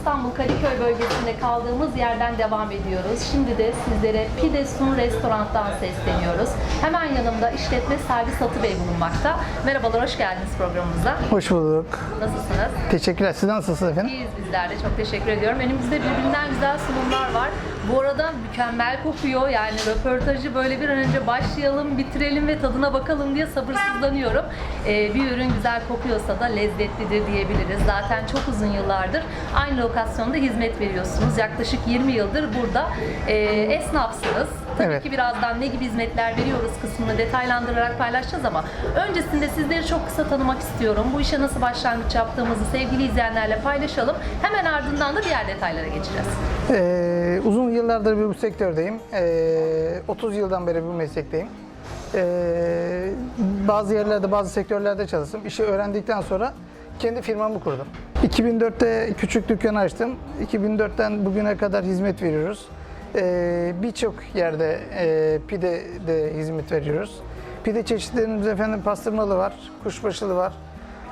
İstanbul Kadıköy bölgesinde kaldığımız yerden devam ediyoruz. Şimdi de sizlere Pide Sun Restorant'tan sesleniyoruz. Hemen yanımda işletme servis Satı Bey bulunmakta. Merhabalar, hoş geldiniz programımıza. Hoş bulduk. Nasılsınız? Teşekkürler. Siz nasılsınız efendim? İyiyiz bizler de, çok teşekkür ediyorum. Önümüzde birbirinden güzel sunumlar var. Bu arada mükemmel kokuyor. Yani röportajı böyle bir an önce başlayalım, bitirelim ve tadına bakalım diye sabırsızlanıyorum. Ee, bir ürün güzel kokuyorsa da lezzetlidir diyebiliriz. Zaten çok uzun yıllardır aynı lokasyonda hizmet veriyorsunuz. Yaklaşık 20 yıldır burada e, esnafsınız. Tabii Evet. ki birazdan ne gibi hizmetler veriyoruz kısmını detaylandırarak paylaşacağız ama öncesinde sizleri çok kısa tanımak istiyorum. Bu işe nasıl başlangıç yaptığımızı sevgili izleyenlerle paylaşalım. Hemen ardından da diğer detaylara geçeceğiz. Ee, uzun yıllardır bu sektördeyim. Ee, 30 yıldan beri bu meslekteyim. Ee, bazı yerlerde, bazı sektörlerde çalıştım. İşi öğrendikten sonra kendi firmamı kurdum. 2004'te küçük dükkan açtım. 2004'ten bugüne kadar hizmet veriyoruz. Ee, Birçok yerde e, pide de hizmet veriyoruz. Pide çeşitlerimiz efendim pastırmalı var, kuşbaşılı var,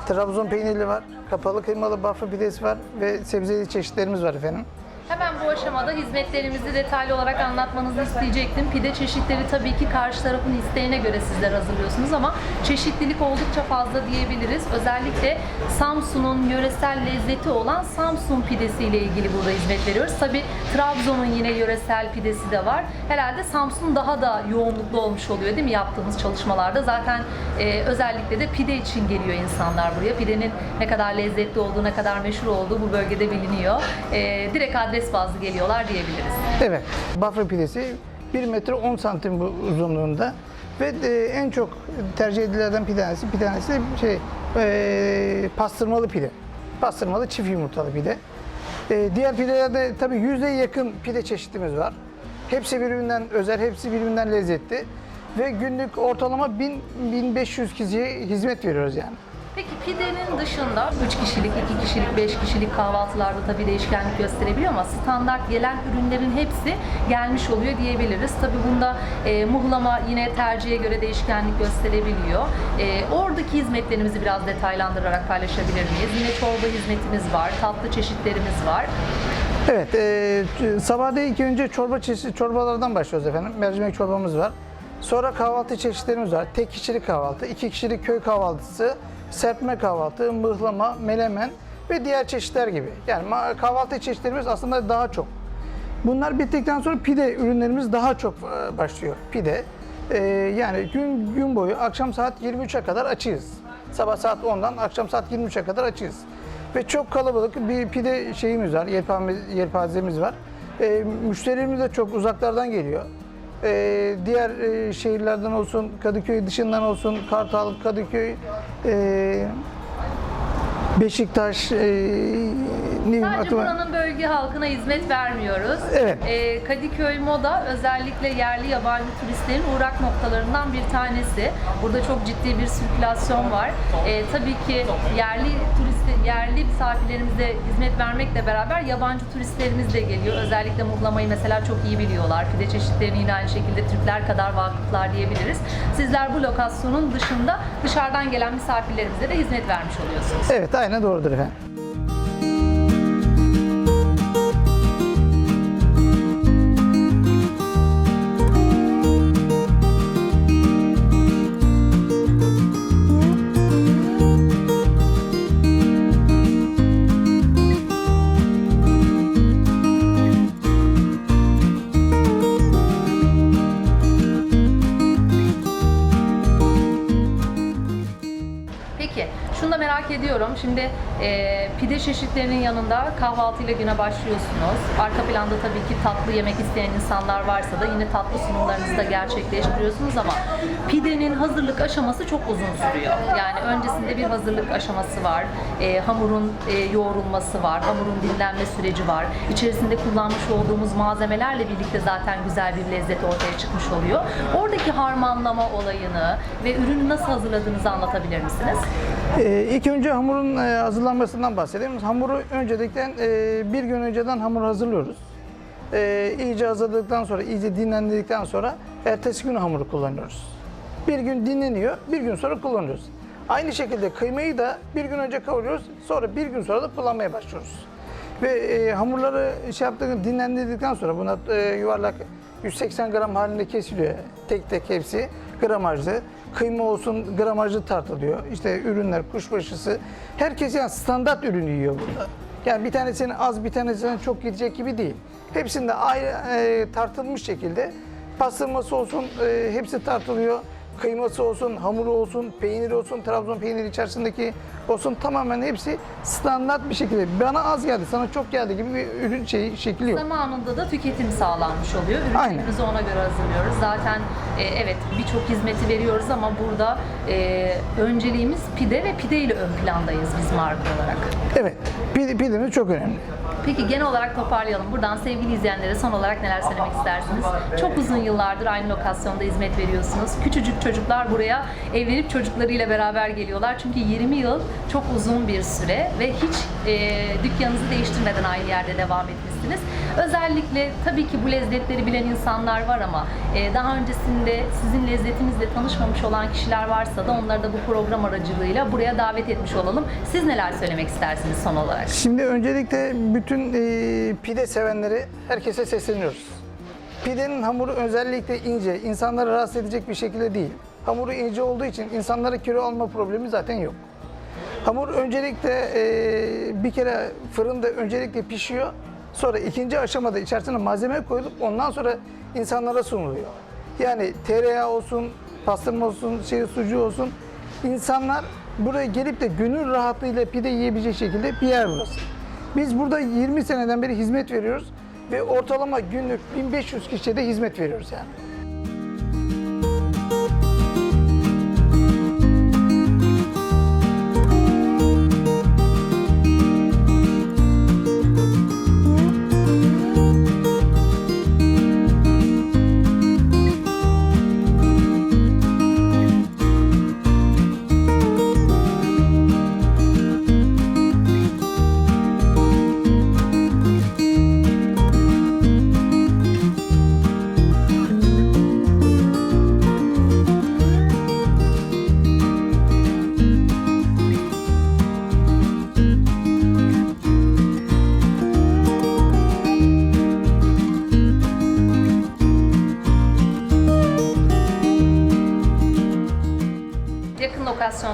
Trabzon peynirli var, kapalı kıymalı bafra pidesi var ve sebzeli çeşitlerimiz var efendim. Hemen bu aşamada hizmetlerimizi detaylı olarak anlatmanızı isteyecektim. Pide çeşitleri tabii ki karşı tarafın isteğine göre sizler hazırlıyorsunuz ama çeşitlilik oldukça fazla diyebiliriz. Özellikle Samsun'un yöresel lezzeti olan Samsun pidesi ile ilgili burada hizmet veriyoruz. Tabii Trabzon'un yine yöresel pidesi de var. Herhalde Samsun daha da yoğunluklu olmuş oluyor değil mi yaptığımız çalışmalarda? Zaten e, özellikle de pide için geliyor insanlar buraya. Pidenin ne kadar lezzetli olduğu, ne kadar meşhur olduğu bu bölgede biliniyor. E, direkt adres bazlı geliyorlar diyebiliriz. Evet, bafra pidesi 1 metre 10 santim uzunluğunda ve e, en çok tercih edilen bir tanesi, şey e, pastırmalı pide. Pastırmalı çift yumurtalı pide. E, diğer pidelerde tabii yüzde yakın pide çeşitimiz var. Hepsi birbirinden özel, hepsi birbirinden lezzetli ve günlük ortalama 1000-1500 kişiye hizmet veriyoruz yani. Peki pidenin dışında 3 kişilik, 2 kişilik, 5 kişilik kahvaltılarda tabii değişkenlik gösterebiliyor ama standart gelen ürünlerin hepsi gelmiş oluyor diyebiliriz. Tabii bunda e, muhlama yine tercihe göre değişkenlik gösterebiliyor. E, oradaki hizmetlerimizi biraz detaylandırarak paylaşabilir miyiz? Yine çorba hizmetimiz var, tatlı çeşitlerimiz var. Evet, e, sabahda ilk önce çorba çeşit çorbalardan başlıyoruz efendim. Mercimek çorbamız var. Sonra kahvaltı çeşitlerimiz var. Tek kişilik kahvaltı, iki kişilik köy kahvaltısı, serpme kahvaltı, mıhlama, menemen ve diğer çeşitler gibi. Yani kahvaltı çeşitlerimiz aslında daha çok. Bunlar bittikten sonra pide ürünlerimiz daha çok e, başlıyor. Pide. e, yani gün gün boyu akşam saat 23'e kadar açığız. Sabah saat 10'dan akşam saat 23'e kadar açığız. Ve çok kalabalık bir pide şeyimiz var, yelpazemiz var. E, müşterilerimiz de çok uzaklardan geliyor. E, diğer e, şehirlerden olsun, Kadıköy dışından olsun, Kartal, Kadıköy, e, Beşiktaş, e, ne Sadece aklıma- buranın bölge halkına hizmet vermiyoruz. Evet. Ee, Kadıköy Moda özellikle yerli yabancı turistlerin uğrak noktalarından bir tanesi. Burada çok ciddi bir sirkülasyon var. Ee, tabii ki yerli turist, yerli misafirlerimize hizmet vermekle beraber yabancı turistlerimiz de geliyor. Özellikle muhlamayı mesela çok iyi biliyorlar. Pide çeşitlerini yine aynı şekilde Türkler kadar vakıflar diyebiliriz. Sizler bu lokasyonun dışında dışarıdan gelen misafirlerimize de hizmet vermiş oluyorsunuz. Evet, aynen doğrudur efendim. Ediyorum. Çeşitlerinin yanında kahvaltıyla güne başlıyorsunuz. Arka planda tabii ki tatlı yemek isteyen insanlar varsa da yine tatlı sunumlarınızı da gerçekleştiriyorsunuz ama pidenin hazırlık aşaması çok uzun sürüyor. Yani öncesinde bir hazırlık aşaması var. E, hamurun e, yoğrulması var. Hamurun dinlenme süreci var. İçerisinde kullanmış olduğumuz malzemelerle birlikte zaten güzel bir lezzet ortaya çıkmış oluyor. Oradaki harmanlama olayını ve ürünü nasıl hazırladığınızı anlatabilir misiniz? Ee, ilk önce hamurun e, hazırlanmasından bahsedelim. Hamuru öncelikle e, bir gün önceden hamur hazırlıyoruz. E, iyice hazırladıktan sonra, iyice dinlendikten sonra ertesi gün hamuru kullanıyoruz. Bir gün dinleniyor, bir gün sonra kullanıyoruz. Aynı şekilde kıymayı da bir gün önce kavuruyoruz. Sonra bir gün sonra da kullanmaya başlıyoruz. Ve e, hamurları şey yaptık, dinlendirdikten sonra buna e, yuvarlak 180 gram halinde kesiliyor. Tek tek hepsi gramajlı. Kıyma olsun gramajlı tartılıyor. İşte ürünler, kuşbaşısı. Herkes yani standart ürünü yiyor burada. Yani bir tanesinin az bir tanesinin çok gidecek gibi değil. Hepsinde ayrı e, tartılmış şekilde pastırması olsun e, hepsi tartılıyor. Kıyması olsun, hamuru olsun, peyniri olsun, Trabzon peyniri içerisindeki olsun tamamen hepsi standart bir şekilde. Bana az geldi, sana çok geldi gibi bir ürün şey, şekli yok. Zamanında da tüketim sağlanmış oluyor. Ürünlerimizi ona göre hazırlıyoruz. Zaten e, evet birçok hizmeti veriyoruz ama burada e, önceliğimiz pide ve pide ile ön plandayız biz marka olarak. Evet, pide, pidemiz çok önemli. Peki genel olarak toparlayalım. Buradan sevgili izleyenlere son olarak neler söylemek istersiniz? Çok uzun yıllardır aynı lokasyonda hizmet veriyorsunuz. Küçücük çocuklar buraya evlenip çocuklarıyla beraber geliyorlar. Çünkü 20 yıl çok uzun bir süre ve hiç e, dükkanınızı değiştirmeden aynı yerde devam etmişsiniz. Özellikle tabii ki bu lezzetleri bilen insanlar var ama e, daha öncesinde sizin lezzetinizle tanışmamış olan kişiler varsa da onları da bu program aracılığıyla buraya davet etmiş olalım. Siz neler söylemek istersiniz son olarak? Şimdi öncelikle bütün e, pide sevenleri herkese sesleniyoruz. Pidenin hamuru özellikle ince, insanları rahatsız edecek bir şekilde değil. Hamuru ince olduğu için insanlara kilo alma problemi zaten yok. Hamur öncelikle e, bir kere fırında öncelikle pişiyor. Sonra ikinci aşamada içerisine malzeme koyulup ondan sonra insanlara sunuluyor. Yani tereyağı olsun, pastırma olsun, şey, sucuğu olsun. İnsanlar buraya gelip de gönül rahatlığıyla pide yiyebilecek şekilde bir yer burası. Biz burada 20 seneden beri hizmet veriyoruz ve ortalama günlük 1500 kişiye de hizmet veriyoruz yani.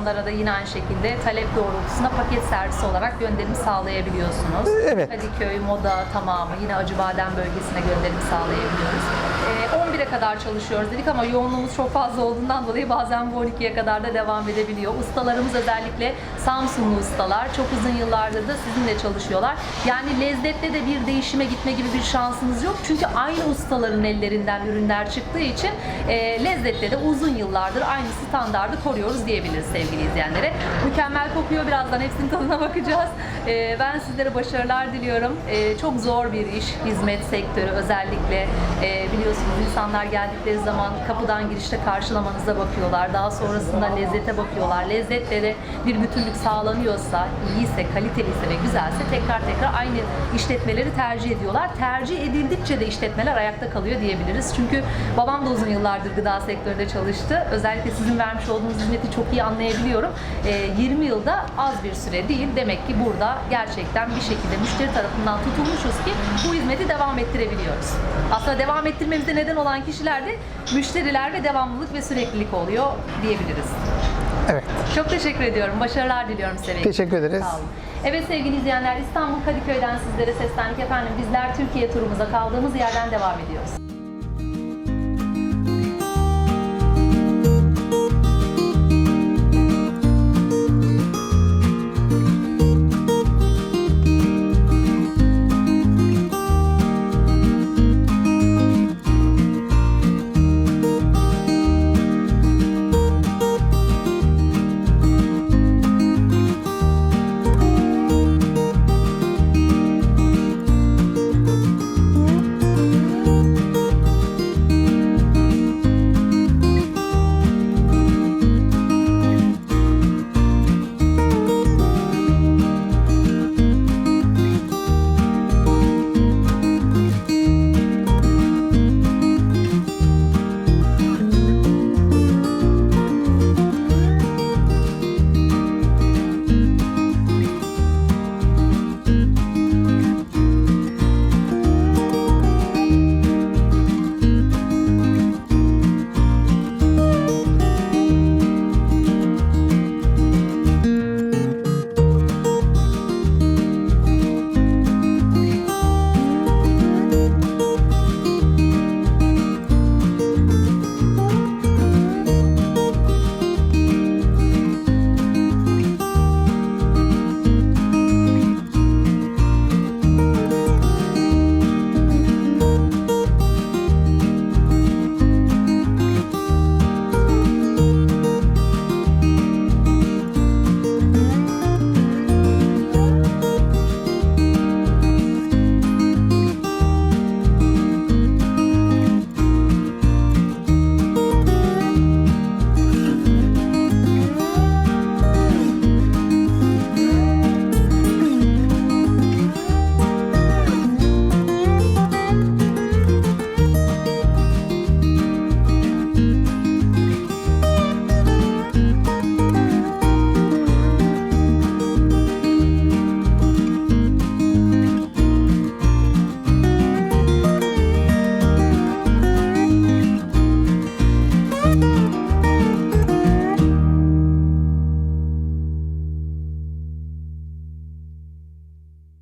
Lokasyonlara da yine aynı şekilde talep doğrultusunda paket servisi olarak gönderim sağlayabiliyorsunuz. Evet. Kadıköy, Moda tamamı yine Acıbadem bölgesine gönderim sağlayabiliyoruz. Ee, 11'e kadar çalışıyoruz dedik ama yoğunluğumuz çok fazla olduğundan dolayı bazen bu 12'ye kadar da devam edebiliyor. Ustalarımız özellikle Samsunlu ustalar çok uzun yıllardır da sizinle çalışıyorlar. Yani lezzette de bir değişime gitme gibi bir şansınız yok. Çünkü aynı ustaların ellerinden ürünler çıktığı için e, lezzette de uzun yıllardır aynı standardı koruyoruz diyebiliriz sevgili izleyenlere. Mükemmel kokuyor. Birazdan hepsinin tadına bakacağız. E, ben sizlere başarılar diliyorum. E, çok zor bir iş. Hizmet sektörü özellikle e, biliyorsunuz insanlar geldikleri zaman kapıdan girişte karşılamanıza bakıyorlar. Daha sonrasında lezzete bakıyorlar. Lezzette de bir bütünlük sağlanıyorsa, iyiyse, kaliteliyse ve güzelse tekrar tekrar aynı işletmeleri tercih ediyorlar. Tercih edildikçe de işletmeler ayakta kalıyor diyebiliriz. Çünkü babam da uzun yıllardır gıda sektöründe çalıştı. Özellikle sizin vermiş olduğunuz hizmeti çok iyi anlayabiliyorum. Ee, 20 yılda az bir süre değil. Demek ki burada gerçekten bir şekilde müşteri tarafından tutulmuşuz ki bu hizmeti devam ettirebiliyoruz. Aslında devam ettirmemize neden olan kişiler de müşteriler ve devamlılık ve süreklilik oluyor diyebiliriz. Evet, Çok teşekkür ediyorum. Başarılar diliyorum size. teşekkür ederiz. Sağ olun. Evet sevgili izleyenler İstanbul Kadıköy'den sizlere seslendik efendim. Bizler Türkiye turumuza kaldığımız yerden devam ediyoruz.